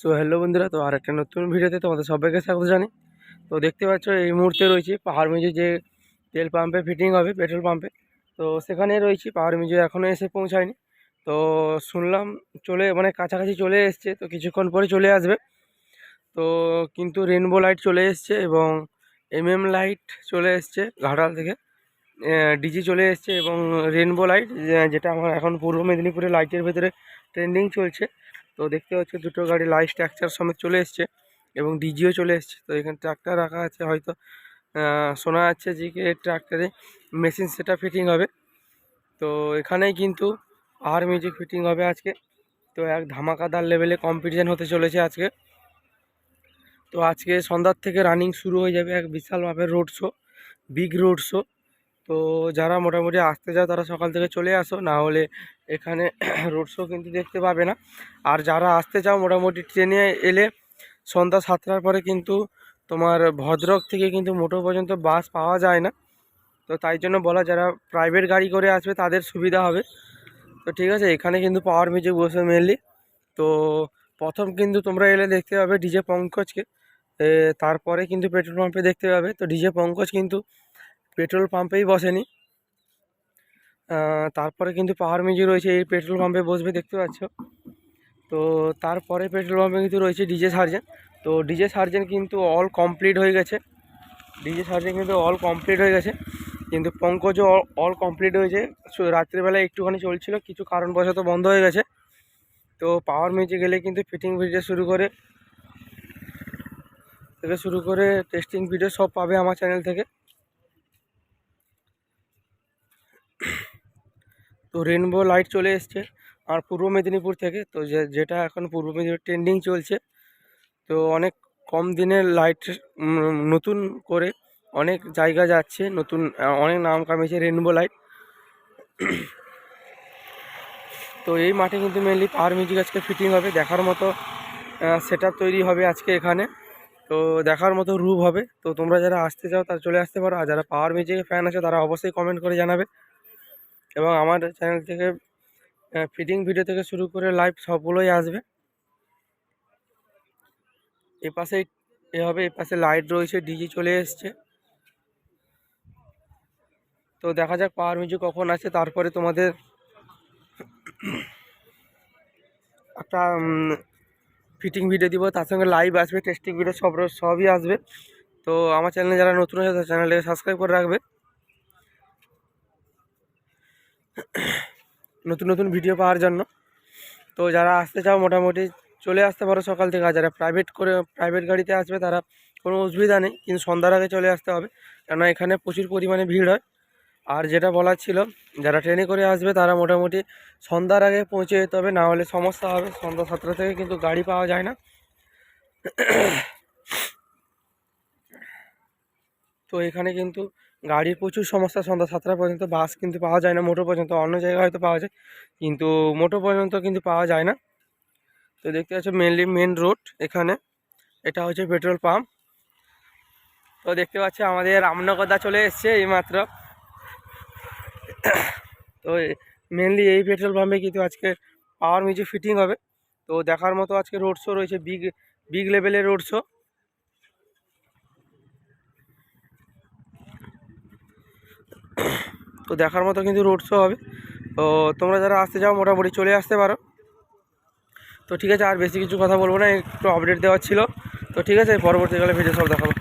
So hello বন্ধুরা, তো আর একটা নতুন ভিডিওতে তোমাদের সবাইকে স্বাগত জানাই। তো দেখতে পাচ্ছ, এই মুহূর্তে রয়েছে পাহাড় মিজু যে তেল পাম্পে ফিটিং হবে পেট্রোল পাম্পে তো সেখানে রয়েছি, পাহাড় মিজু এখনও এসে পৌঁছায়নি। তো শুনলাম চলে মানে কাছাকাছি চলে এসছে, তো কিছুক্ষণ পরে চলে আসবে। তো কিন্তু রেনবো লাইট চলে এসছে এবং এমএম লাইট চলে এসছে ঘাটাল থেকে। ডিজি চলে এসছে এবং রেনবো লাইট যেটা আমার এখন পূর্ব মেদিনীপুরে লাইটের ভেতরে ট্রেন্ডিং চলছে। তো দেখতে পাচ্ছ দুটো গাড়ি লাইট স্ট্রাকচার সমেত চলে এসছে এবং ডিজিও চলে এসছে। তো এখানে ট্রাক্টর রাখা আছে, হয়তো শোনা যাচ্ছে যে কি ট্রাক্টরে মেশিন সেটা ফিটিং হবে। তো এখানেই কিন্তু আর মিউজিক ফিটিং হবে আজকে। তো এক ধামাকাদার লেভেলে কম্পিটিশান হতে চলেছে আজকে। তো আজকে সন্ধ্যার থেকে রানিং শুরু হয়ে যাবে এক বিশাল মাপের road show big road show তো যারা মোটামুটি আসতে চাও তারা সকাল থেকে চলে আসো, না হলে এখানে রোড শো কিন্তু দেখতে পাবে না। আর যারা আসতে চাও মোটামুটি ট্রেনে এলে সন্ধ্যা সাতটার পরে কিন্তু তোমার ভদ্রক থেকে কিন্তু মোটো পর্যন্ত বাস পাওয়া যায় না। তো তাই জন্য বলা যারা প্রাইভেট গাড়ি করে আসবে তাদের সুবিধা হবে। তো ঠিক আছে, এখানে কিন্তু পাওয়ার মিউজিক বসে মেনলি তো প্রথম কিন্তু তোমরা এলে দেখতে পাবে ডিজে পঙ্কজকে। তারপরে কিন্তু পেট্রোল পাম্পে দেখতে পাবে। তো ডিজে পঙ্কজ কিন্তু পেট্রোল পাম্পেই বসেনি। তারপরে কিন্তু পাওয়ার মিউজিক রয়েছে, এই পেট্রোল পাম্পে বসবে, দেখতে পাচ্ছ। তো তারপরে পেট্রোল পাম্পে কিন্তু রয়েছে ডিজে সার্জেন। তো ডিজে সার্জেন কিন্তু অল কমপ্লিট হয়ে গেছে। ডিজে সার্জেন কিন্তু অল কমপ্লিট হয়ে গেছে। কিন্তু পঙ্কজও অল কমপ্লিট হয়েছে। রাত্রিবেলা একটুখানি চলছিল, কিছু কারণবশত বন্ধ হয়ে গেছে। তো পাওয়ার মিউজিক গেলে কিন্তু ফিটিং ভিডিও শুরু করে, থেকে শুরু করে টেস্টিং ভিডিও সব পাবে আমার চ্যানেল থেকে। তো রেনবো লাইট চলে এসছে আর পূর্ব মেদিনীপুর থেকে। তো যেটা এখন পূর্ব মেদিনীপুর ট্রেন্ডিং চলছে, তো অনেক কম দিনের লাইট নতুন করে অনেক জায়গা যাচ্ছে, নতুন অনেক নাম কামিয়েছে রেনবো লাইট তো এই মাঠে কিন্তু মেনলি পাওয়ার মিউজিক আজকে ফিটিং হবে, দেখার মতো সেট তৈরি হবে আজকে এখানে। তো দেখার মতো রূপ হবে। তো তোমরা যারা আসতে চাও, তারা চলে আসতে পারো। আর যারা পাওয়ার মিউজিকের ফ্যান আছে, তারা অবশ্যই কমেন্ট করে জানাবে। এবং আমার চ্যানেল থেকে ফিটিং ভিডিও থেকে শুরু করে লাইভ সবগুলোই আসবে। এ পাশে এ হবে, এ পাশে লাইট রয়েছে ডিজি চলে এসছে। তো দেখা যাক পাওয়ার মিউজিক কখন আসে, তারপরে তোমাদের একটা ফিটিং ভিডিও দিব, তার সঙ্গে লাইভ আসবে টেস্টিং ভিডিও সব, সবই আসবে। তো আমার চ্যানেলে যারা নতুন আছে চ্যানেলটাকে সাবস্ক্রাইব করে রাখবে। নতুন নতুন ভিডিও পাওয়ার জন্য। তো যারা আসতে চাও, মোটামুটি চলে আসতে পারো সকাল থেকে। আর যারা প্রাইভেট করে প্রাইভেট গাড়িতে আসবে, তারা কোনো অসুবিধা নেই। কিন্তু সন্ধ্যার আগে চলে আসতে হবে। কেননা এখানে প্রচুর পরিমাণে ভিড় হয়। আর যেটা বলার ছিল, যারা ট্রেনে করে আসবে, তারা মোটামুটি সন্ধ্যার আগে পৌঁছে যেতে হবে। না হলে সমস্যা হবে। সন্ধ্যা সাতটা থেকে কিন্তু গাড়ি পাওয়া যায় না। তো এখানে কিন্তু গাড়ির প্রচুর সমস্যা, সন্ধ্যা সাতটা পর্যন্ত বাস কিন্তু পাওয়া যায় না মোটো পর্যন্ত অন্য জায়গায় হয়তো পাওয়া যায়, কিন্তু মোটো পর্যন্ত কিন্তু পাওয়া যায় না। তো দেখতে পাচ্ছ মেনলি মেন রোড এখানে, এটা হচ্ছে পেট্রোল পাম্প তো দেখতে পাচ্ছি আমাদের রামনগরদা চলে এসছে এইমাত্র। তো মেনলি এই পেট্রোল পাম্পে কিন্তু আজকে পাওয়ার মিউজিক ফিটিং হবে। তো দেখার মতো আজকে রোড শো রয়েছে বিগ বিগ লেভেলের রোড শো তো দেখার মতো কিন্তু রোড শো হবে। তো তোমরা যারা আসতে চাও, মোটামুটি চলে আসতে পারো। তো ঠিক আছে, আর বেশি কিছু কথা বলব না, একটু আপডেট দেওয়ার ছিল। তো ঠিক আছে পরবর্তীকালে ভিডিও সব দেখাবো।